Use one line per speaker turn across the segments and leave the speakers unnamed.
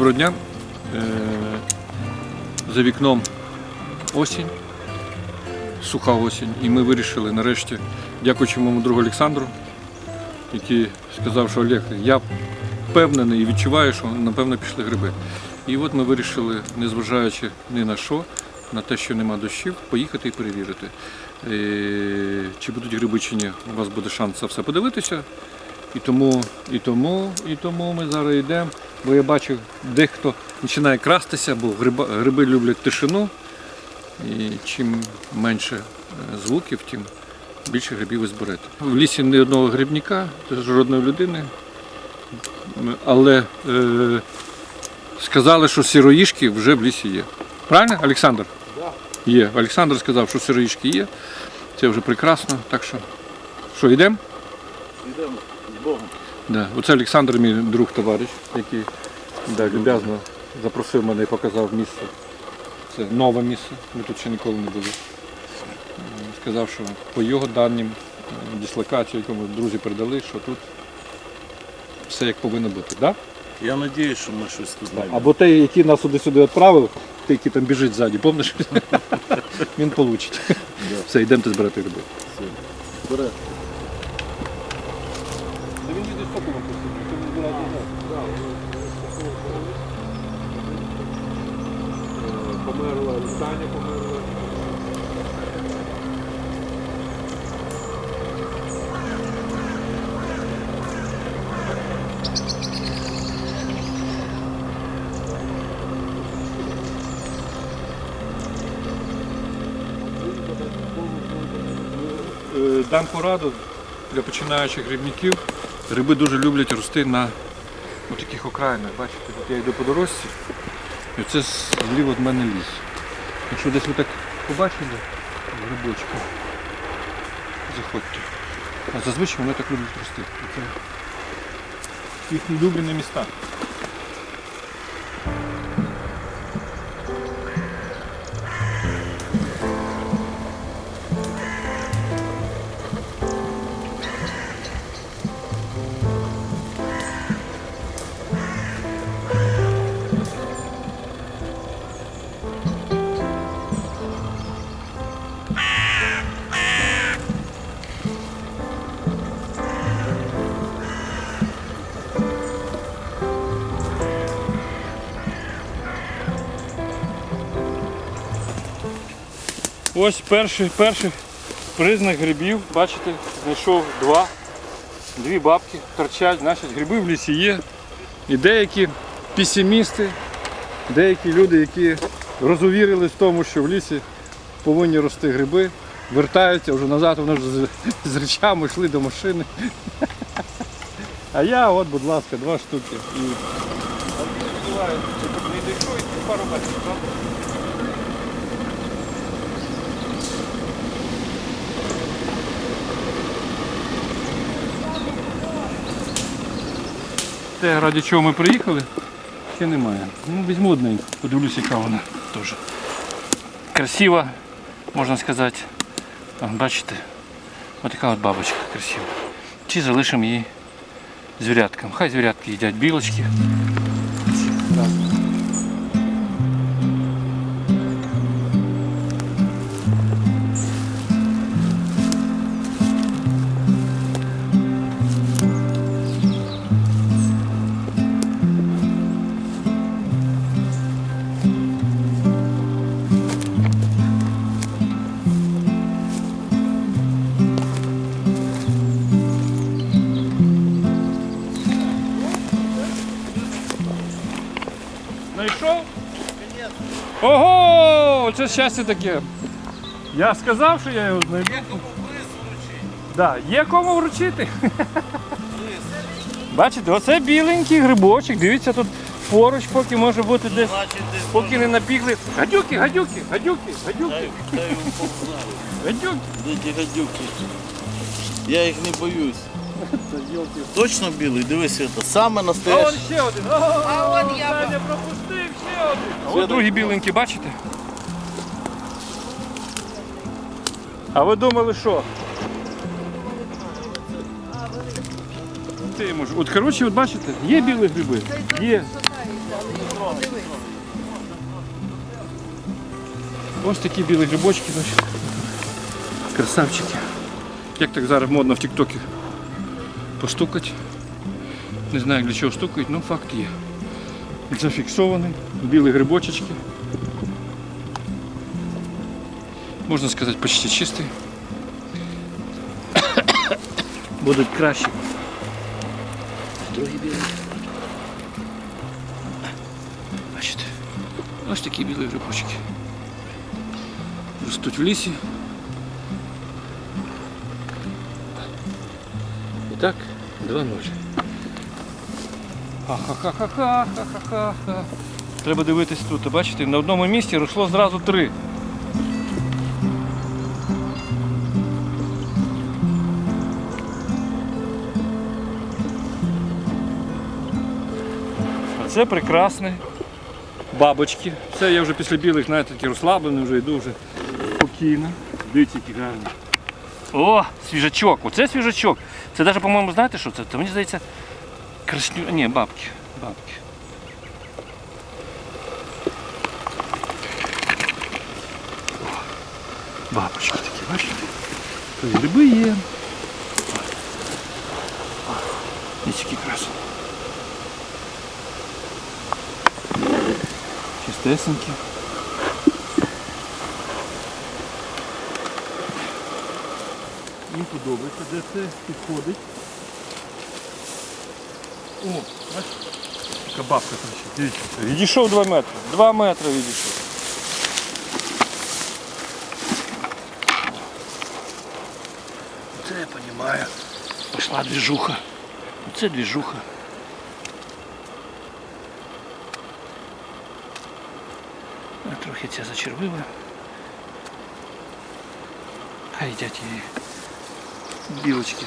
Доброго дня. Е, За вікном осінь, суха осінь, і ми вирішили нарешті, дякуючи моєму другу Олександру, який сказав, що Олег, я впевнений і відчуваю, що напевно пішли гриби. І от ми вирішили, незважаючи ні на що, на те, що нема дощів, поїхати і перевірити. Е, Чи будуть гриби чи ні, у вас буде шанс це все подивитися. І тому, і тому, і тому ми зараз йдемо. Бо я бачу, дехто починає крастися, бо гриба, гриби люблять тишину. І чим менше е, звуків, тим більше грибів ви зберете. В лісі ні одного грибника, жодної людини. Але е, сказали, що сироїшки вже в лісі є. Правильно, Олександр? Так. Є. Олександр сказав, що сироїшки є. Це вже прекрасно. Так що, що, йдемо?
Йдемо з Богом.
Да. Оце Олександр, мій друг товариш, який да, люб'язно запросив мене і показав місце. Це нове місце, ми тут ще ніколи не були. Сказав, що по його даним е, дислокації, яку ми друзі передали, що тут все як повинно бути. Да?
Я сподіваюся, що ми щось тут знайдемо.
Або той, який нас сюди відправив, той, який там біжить ззаді, пам'ятаєш? Він получить. Все, йдемо збирати гриби.
Бере.
Померла, Таня померла. Е, Дам пораду для починаючих грибників. Гриби дуже люблять рости на таких окраїнах. Бачите, от я йду по дорожці, і це зліво від мене ліс. Якщо десь ви так побачили грибочки, заходьте. А зазвичай вони так люблять рости. Це їхні улюблені міста. Ось перший, перший признак грибів. Бачите, знайшов два. Дві бабки торчать, значить гриби в лісі є. І деякі песимісти, деякі люди, які розувірились в тому, що в лісі повинні рости гриби, вертаються вже назад, вони вже з, речами йшли до машини. А я от, будь ласка, два штуки. І... Пару метрів, Те, ради чого ми приїхали, ще немає. Ну, візьму одненьку, подивлюся, яка вона теж. Красива, можна сказати. Бачите, ось така от бабочка красива. Чи залишимо її звіряткам. Хай звірятки їдять білочки. Ого! Це щастя таке. Я сказав, що я його знайду. Да, є кому вручити. Бачите, оце біленький грибочок. Дивіться, тут поруч, поки може бути десь,
Значить, десь
поки не напікли. Гадюки, гадюки, гадюки, гадюки,
дай, дай його повзнаю.
гадюки.
Де ті гадюки? Я їх не боюсь. Точно білий, дивись, це саме
А
настоящий.
вон ще один. А вон я пропустив А от другий біленький, бачите? А ви думали, що? Ти може. От коротше, от бачите, є білі гриби. Є. Ось такі білі грибочки, бачите. Красавчики. Як так зараз модно в Тіктокі постукати. Не знаю, для чого стукають, але факт є. Зафіксований, білі грибочечки. Можна сказати, почти чистий. Будуть кращі. Другий білий. Бачите, ось такі білі грибочки. Ростуть в лісі. І так, 2-0. Ха-ха-ха-ха-ха-ха-ха-ха. Треба дивитись тут. Бачите, на одному місці росло зразу три. А це прекрасне. Бабочки. Це я вже після білих, знаєте, такі розслаблений, вже йду вже спокійно. Дивіться, які гарні. О, свіжачок. Оце свіжачок. Це навіть, по-моєму, знаєте, що це? Це мені здається, красню. Ні, бабки. Бабки. О, Бабочки такі, бачите? Тобто гриби є. Ось які красні. Чистесенькі. Їм подобається, де це підходить. О, бачите? Така бабка там ще. Дивіться. Відійшов 2 метри. 2 метри відійшов. Це я розумію. Пішла двіжуха. Оце двіжуха. А Трохи ця зачервила. Хай їдять її. Білочки.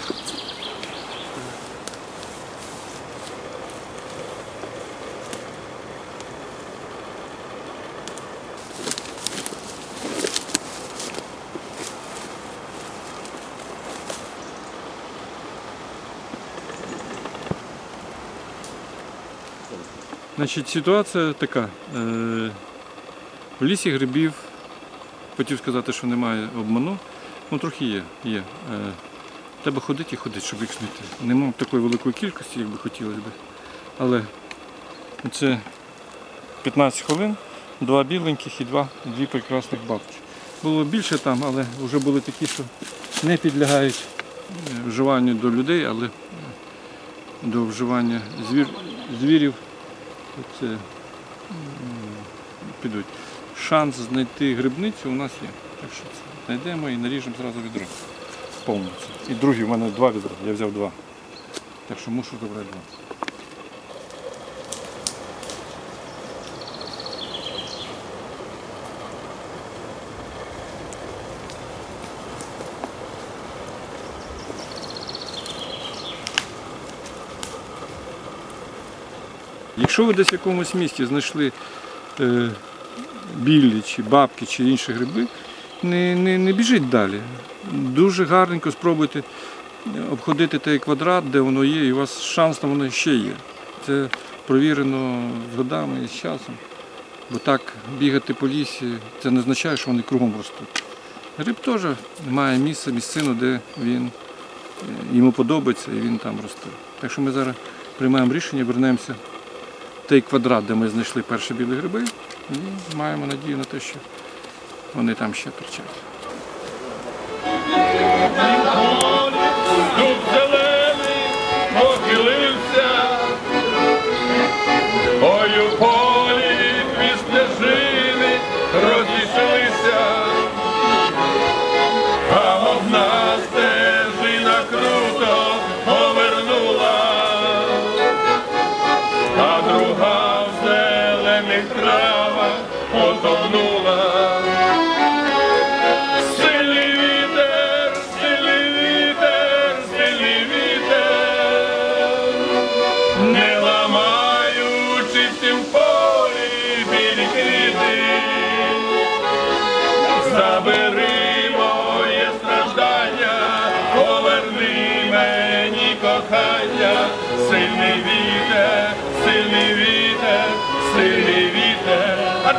Значить, ситуація така. Е, в лісі грибів, хотів сказати, що немає обману. Ну, трохи є. є. Е, треба ходити і ходити, щоб їх знайти. Нема такої великої кількості, як би хотілося б. Але це 15 хвилин, два біленьких і два, дві прекрасних бабки. Було більше там, але вже були такі, що не підлягають е, вживанню до людей, але до вживання звір, звірів це м, підуть. Шанс знайти грибницю у нас є. Так що це знайдемо і наріжемо зразу відро. Повністю. І другі, в мене два відра, я взяв два. Так що мушу забрати два. Якщо ви десь в якомусь місті знайшли е, білі чи бабки чи інші гриби, не, не, не біжіть далі. Дуже гарненько спробуйте обходити той квадрат, де воно є, і у вас шанс на воно ще є. Це провірено з годами і з часом. Бо так бігати по лісі, це не означає, що вони кругом ростуть. Гриб теж має місце, місцину, де він е, йому подобається і він там росте. Так що ми зараз приймаємо рішення, вернемося той квадрат, де ми знайшли перші білі гриби, і маємо надію на те, що вони там ще торчать.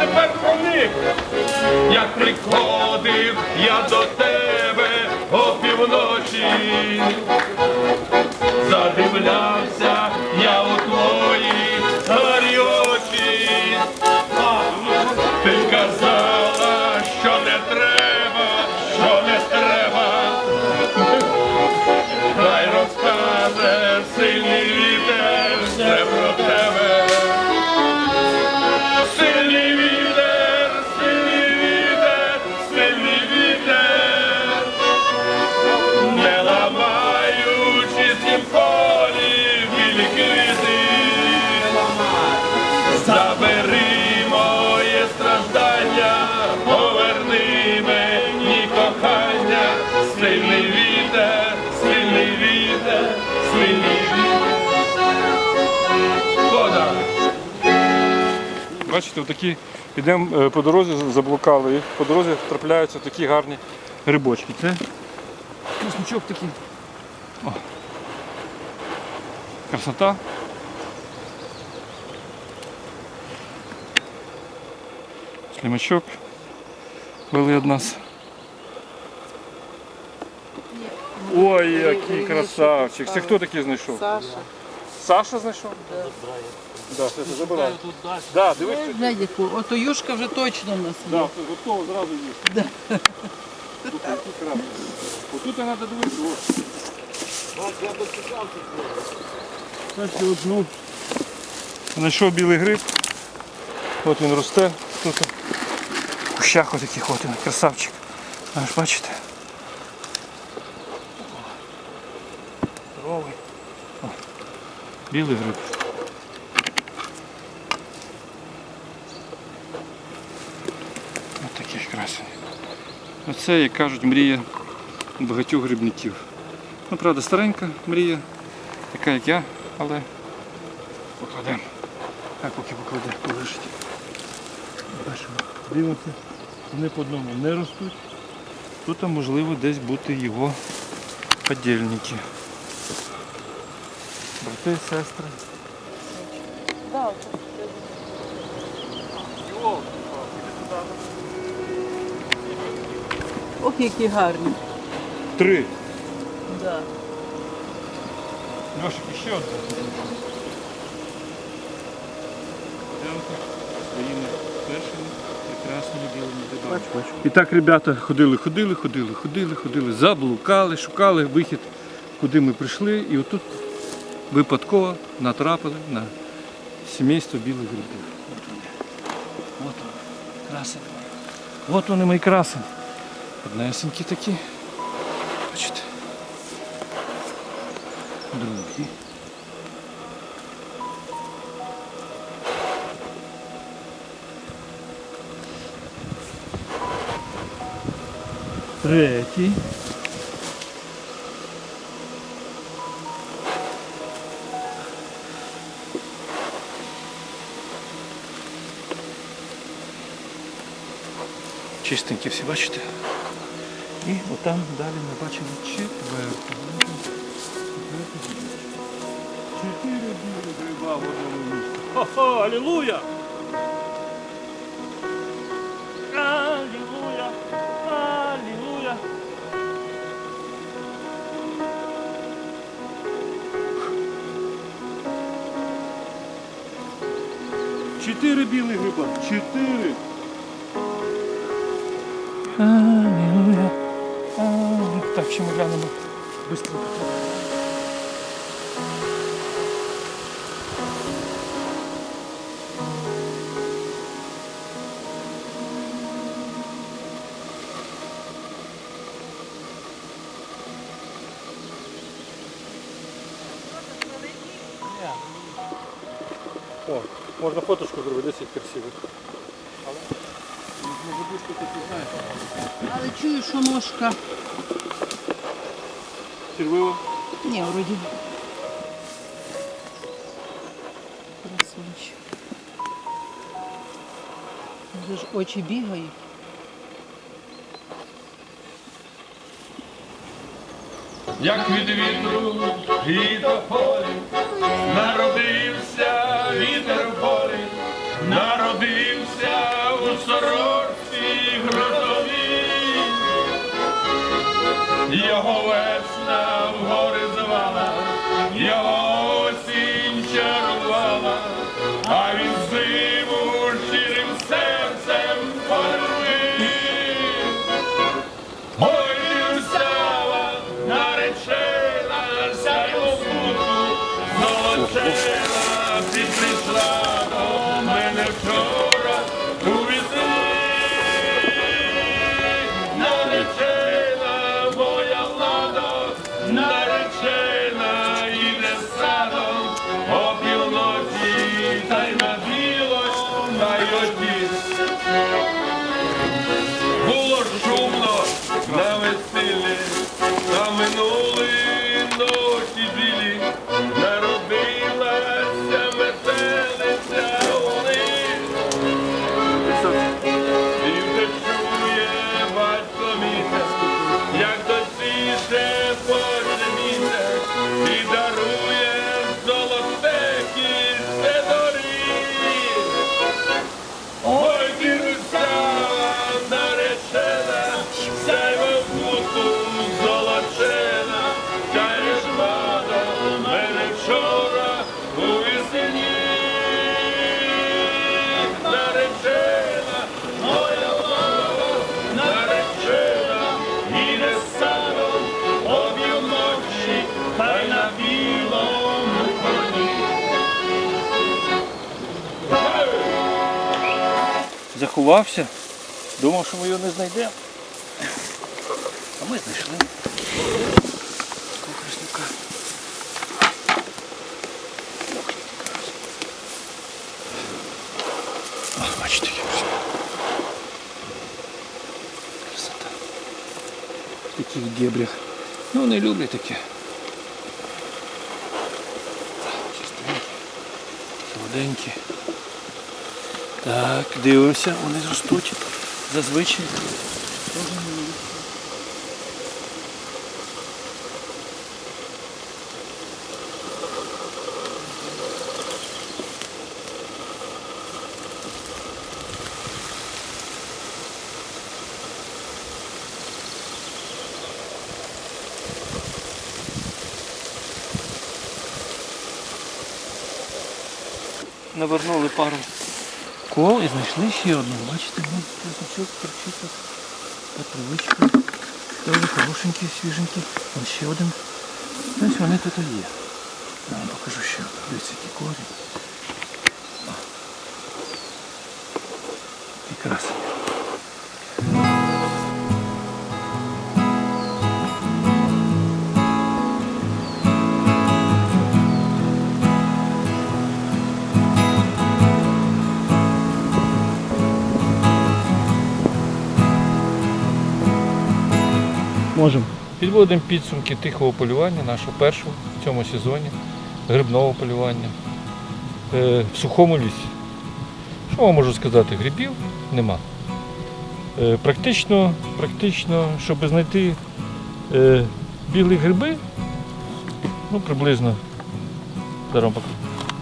Тепер про них. Як приходив я до тебе опівночі, задивлявся
Бачите, отакі йдемо е, по дорозі, заблукали, і по дорозі трапляються такі гарні грибочки. Це крусничок такий. О. Красота. Слімачок вели від нас. Ой, який красавчик. Це хто такий знайшов?
Саша.
Саша знайшов? Да, все, це забирай. Да, дивись.
Глянь, яку. Ото юшка вже точно в нас є.
Да, все готово, зразу їсти. Слухай, який красний. Отут треба дивитися. Бачите, от, ну, знайшов білий гриб. От він росте. Тут в кущах отаких от він, красавчик. Аж бачите. Здоровий. О, білий гриб. Ось таких красень. Оце, як кажуть, мрія багатьох грибників. Ну, правда, старенька мрія, така як я, але покладемо. Хай поки покладе, полежить. Бачимо, дивимося, вони по одному не ростуть. Тут можливо десь бути його подільники. Брати, сестри.
Ох, які гарні.
Три.
Да.
Льошик, ще одне. Своїми першими прекрасними білими дедами. І так, ребята, ходили, ходили, ходили, ходили, ходили, заблукали, шукали вихід, куди ми прийшли. І отут випадково натрапили на сімейство білих грибів. От вони. От вони. Красені. От вони мої красені. Однесенькі такі. Бачите. Другі. Третій. Чистенькі всі, бачите? І отам далі ми бачимо четверту. Чотири гриба в одному місці. Хо-хо, алілуя! Алілуя! Алілуя! Чотири білі гриба. Чотири. Ще ми глянемо. Быстренько. О, можна фоточку зробити, досить красиво.
Але чую, що ножка.
Червиво.
Ні, вроді. Красунчик. Вже ж очі бігають.
як від вітру і до полі, народився вітер в полі, народився у його Jehovah, now now,
Заховався, думав, що ми його не знайдемо. А ми знайшли. Кухарсника. О, бачите, як все. Красота. В таких дебрях. Ну, не люблю таке. Солоденькі. Так, дивимося, вони ростуть зазвичай. Навернули пару кол і знайшли ще одну. Бачите, вон язичок торчиться по Петровичка. Дуже хорошенький, свіженький. Ось ще один. Ось вони тут і є. Я вам покажу ще. Дивіться, які корінь. О. Підводимо підсумки тихого полювання, нашого першого в цьому сезоні, грибного полювання е, в сухому лісі. Що вам можу сказати? Грибів нема. Е, практично, практично, щоб знайти е, білі гриби, ну приблизно.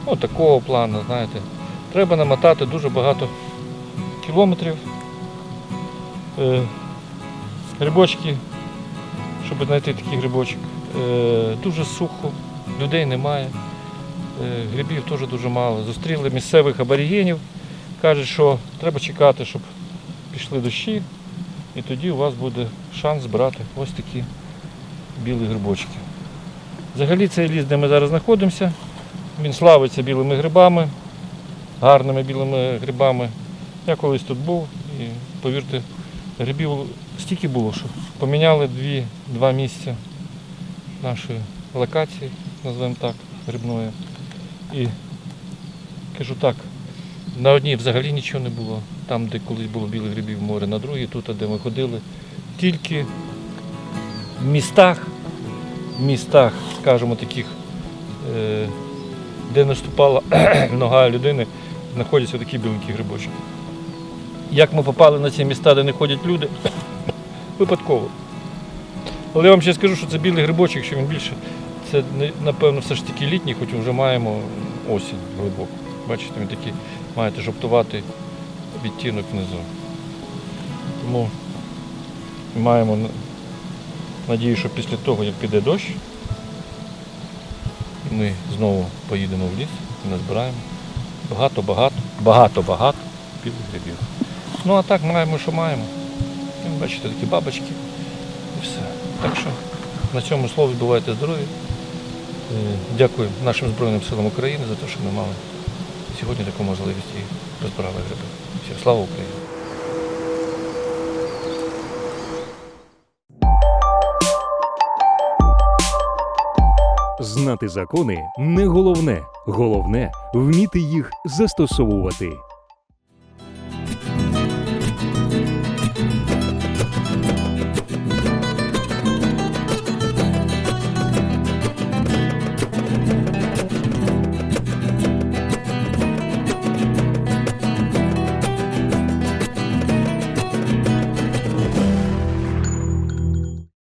Ну, такого плану, знаєте. Треба намотати дуже багато кілометрів. Грибочки щоб знайти такий грибочок. Е, дуже сухо, людей немає, е, грибів теж дуже мало. Зустріли місцевих аборигенів, кажуть, що треба чекати, щоб пішли дощі, і тоді у вас буде шанс збирати ось такі білі грибочки. Взагалі цей ліс, де ми зараз знаходимося, він славиться білими грибами, гарними білими грибами. Я колись тут був і повірте, грибів стільки було, що поміняли дві, два місця нашої локації, називаємо так, грибної. І кажу так, на одній взагалі нічого не було, там, де колись було білих грибів море, на другій, тут, де ми ходили, тільки в містах, в містах, скажімо, таких, е, де наступала нога людини, знаходяться такі біленькі грибочки. Як ми попали на ці міста, де не ходять люди, випадково. Але я вам ще скажу, що це білий грибочок, якщо він більше, це напевно все ж таки літній, хоч вже маємо осінь глибоку. Бачите, він такий маєте жовтуватий відтінок внизу. Тому маємо Надію, що після того, як піде дощ, ми знову поїдемо в ліс і назбираємо багато-багато, багато-багато білих грибів. Ну а так маємо, що маємо. І, Бачите, такі бабочки і все. Так що на цьому слові бувайте здорові. Е, Дякую нашим Збройним силам України за те, що ми мали сьогодні таку можливість і розбирали гриби. Всім слава Україні!
Знати закони не головне. Головне вміти їх застосовувати.